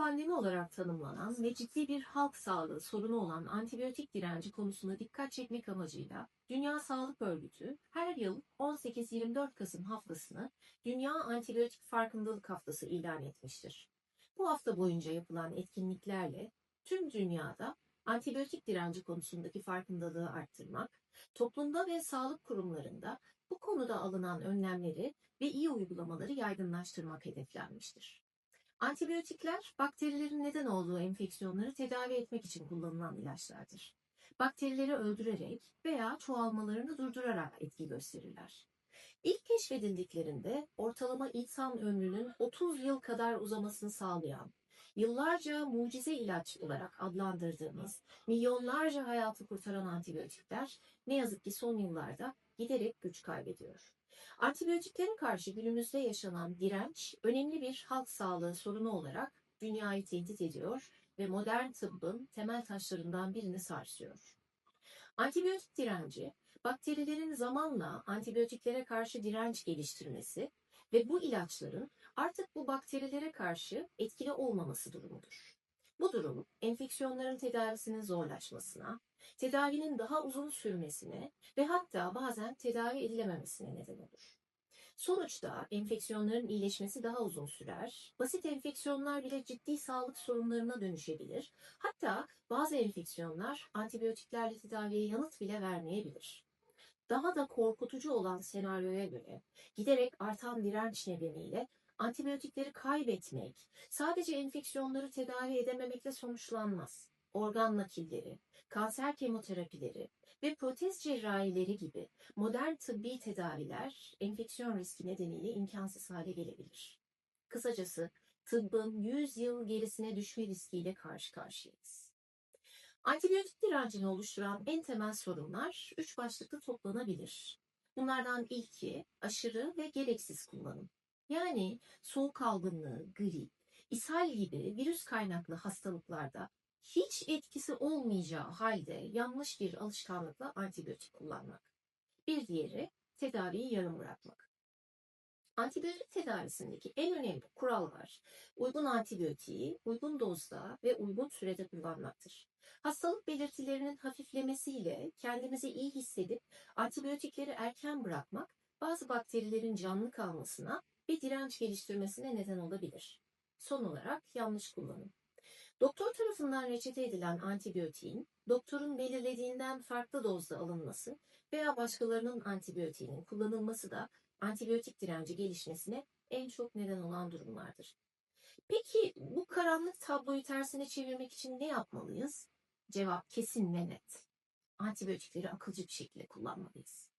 pandemi olarak tanımlanan ve ciddi bir halk sağlığı sorunu olan antibiyotik direnci konusuna dikkat çekmek amacıyla Dünya Sağlık Örgütü her yıl 18-24 Kasım haftasını Dünya Antibiyotik Farkındalık Haftası ilan etmiştir. Bu hafta boyunca yapılan etkinliklerle tüm dünyada antibiyotik direnci konusundaki farkındalığı arttırmak, toplumda ve sağlık kurumlarında bu konuda alınan önlemleri ve iyi uygulamaları yaygınlaştırmak hedeflenmiştir. Antibiyotikler bakterilerin neden olduğu enfeksiyonları tedavi etmek için kullanılan ilaçlardır. Bakterileri öldürerek veya çoğalmalarını durdurarak etki gösterirler. İlk keşfedildiklerinde ortalama insan ömrünün 30 yıl kadar uzamasını sağlayan, yıllarca mucize ilaç olarak adlandırdığımız milyonlarca hayatı kurtaran antibiyotikler ne yazık ki son yıllarda giderek güç kaybediyor. Antibiyotiklere karşı günümüzde yaşanan direnç önemli bir halk sağlığı sorunu olarak dünyayı tehdit ediyor ve modern tıbbın temel taşlarından birini sarsıyor. Antibiyotik direnci, bakterilerin zamanla antibiyotiklere karşı direnç geliştirmesi ve bu ilaçların artık bu bakterilere karşı etkili olmaması durumudur. Bu durum enfeksiyonların tedavisinin zorlaşmasına, tedavinin daha uzun sürmesine ve hatta bazen tedavi edilememesine neden olur. Sonuçta enfeksiyonların iyileşmesi daha uzun sürer. Basit enfeksiyonlar bile ciddi sağlık sorunlarına dönüşebilir. Hatta bazı enfeksiyonlar antibiyotiklerle tedaviye yanıt bile vermeyebilir. Daha da korkutucu olan senaryoya göre giderek artan direnç nedeniyle antibiyotikleri kaybetmek sadece enfeksiyonları tedavi edememekle sonuçlanmaz. Organ nakilleri, kanser kemoterapileri ve protez cerrahileri gibi modern tıbbi tedaviler enfeksiyon riski nedeniyle imkansız hale gelebilir. Kısacası tıbbın 100 yıl gerisine düşme riskiyle karşı karşıyayız. Antibiyotik direncini oluşturan en temel sorunlar üç başlıkta toplanabilir. Bunlardan ilki aşırı ve gereksiz kullanım. Yani soğuk algınlığı, grip, ishal gibi virüs kaynaklı hastalıklarda hiç etkisi olmayacağı halde yanlış bir alışkanlıkla antibiyotik kullanmak. Bir diğeri tedaviyi yarım bırakmak. Antibiyotik tedavisindeki en önemli kurallar uygun antibiyotiği uygun dozda ve uygun sürede kullanmaktır. Hastalık belirtilerinin hafiflemesiyle kendimizi iyi hissedip antibiyotikleri erken bırakmak bazı bakterilerin canlı kalmasına ve direnç geliştirmesine neden olabilir. Son olarak yanlış kullanım. Doktor tarafından reçete edilen antibiyotiğin doktorun belirlediğinden farklı dozda alınması veya başkalarının antibiyotiğinin kullanılması da antibiyotik direnci gelişmesine en çok neden olan durumlardır. Peki bu karanlık tabloyu tersine çevirmek için ne yapmalıyız? Cevap kesin ve net. Antibiyotikleri akılcı bir şekilde kullanmalıyız.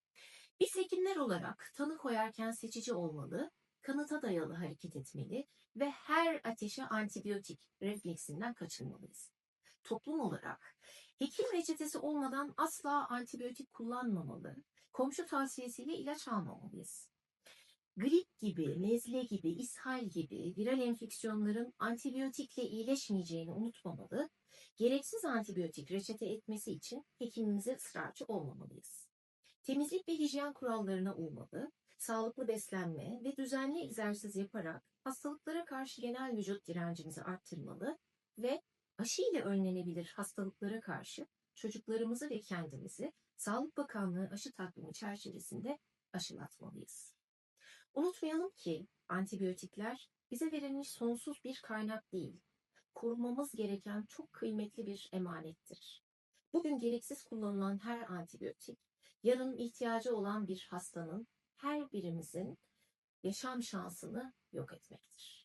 Biz hekimler olarak tanı koyarken seçici olmalı, kanıta dayalı hareket etmeli ve her ateşe antibiyotik refleksinden kaçınmalıyız. Toplum olarak hekim reçetesi olmadan asla antibiyotik kullanmamalı, komşu tavsiyesiyle ilaç almamalıyız. Grip gibi, nezle gibi, ishal gibi viral enfeksiyonların antibiyotikle iyileşmeyeceğini unutmamalı, gereksiz antibiyotik reçete etmesi için hekimimize ısrarcı olmamalıyız. Temizlik ve hijyen kurallarına uymalı, sağlıklı beslenme ve düzenli egzersiz yaparak hastalıklara karşı genel vücut direncimizi arttırmalı ve aşı ile önlenebilir hastalıklara karşı çocuklarımızı ve kendimizi Sağlık Bakanlığı aşı takvimi çerçevesinde aşılatmalıyız. Unutmayalım ki antibiyotikler bize verilmiş sonsuz bir kaynak değil, korumamız gereken çok kıymetli bir emanettir. Bugün gereksiz kullanılan her antibiyotik, yarın ihtiyacı olan bir hastanın her birimizin yaşam şansını yok etmektir.